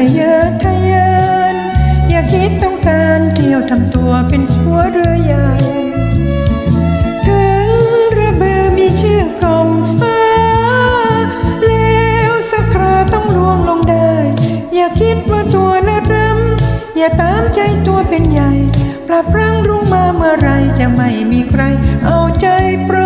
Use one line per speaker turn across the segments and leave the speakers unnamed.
ทะเยอทะยานอย่าคิดต้องการเที่ยวทำตัวเป็นหัวเรือใหญ่ถึงเรือเบือมีชื่อกรมฟ้า แล้วสักคราต้องล่วงลงได้ อย่าคิดว่าตัวเลิศรำอย่าตามใจตัวเป็นใหญ่ปรับพรังรุ่งมาเมื่อไรจะไม่มีใคร เอาใจปร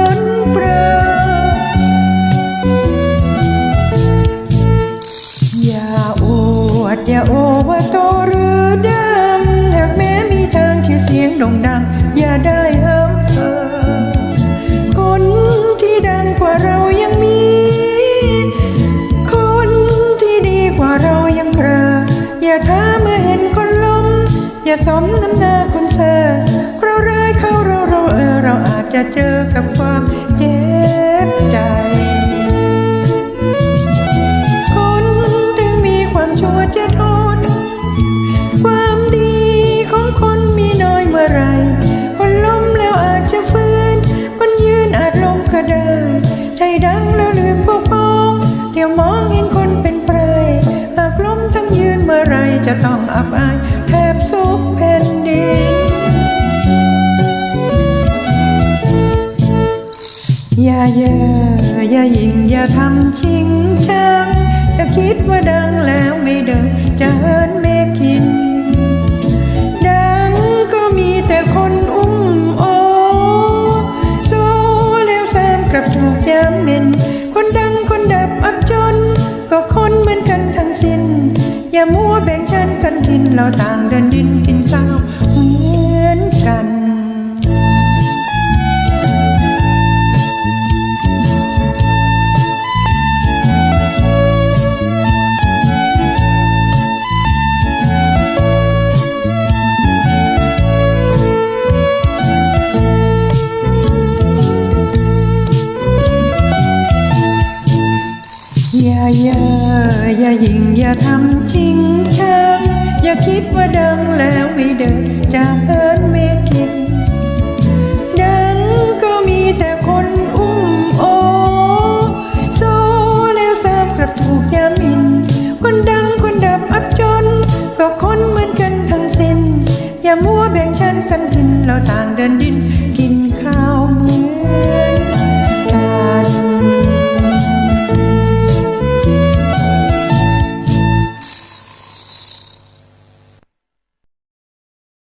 สมน้ำหน้าคนเซอร์เราร้ายเข้าเราเราเออเราอาจจะเจอกับความเจ็บใจ คนถึงมีความชั่วจะทนความดีของคนมีน้อยเมื่อไหรคนล้มแล้วอาจจะฟื้นคนยืนอาจล้มก็ได้ใจดังแล้วลืมปกป้องเที่ยวมองเห็นคนเป็นไพรหากล้มทั้งยืนเมื่อไรจะต้องอับอาย เย่ออย่ายิ่งอย่าทำชิงชังอย่าคิดว่าดังแล้วไม่เดินจะเฮินเมกินดังก็มีแต่คนอุ้มโอโซแล้วแซมกลับถูกย้ำเม็น คนดังคนดับอับจน ก็คนเหมือนกันทั้งสิ้น อย่ามัวแบ่งชั้นกันทินเราต่างเดินดินกินข้าวเหมือ เยออย่ายิงอย่าทำจริงเชิงอย่าคิดว่าดังแล้วไม่เดินจะเอินไม่กินดังก็มีแต่คนอุ้มโอโซแล้วสามกรับถูกยามิน คนดังคนดับอับจน ก็คนเหมือนกันทั้งสิ้น อย่ามัวแบ่งชั้นกันทินเราต่างเดินดิน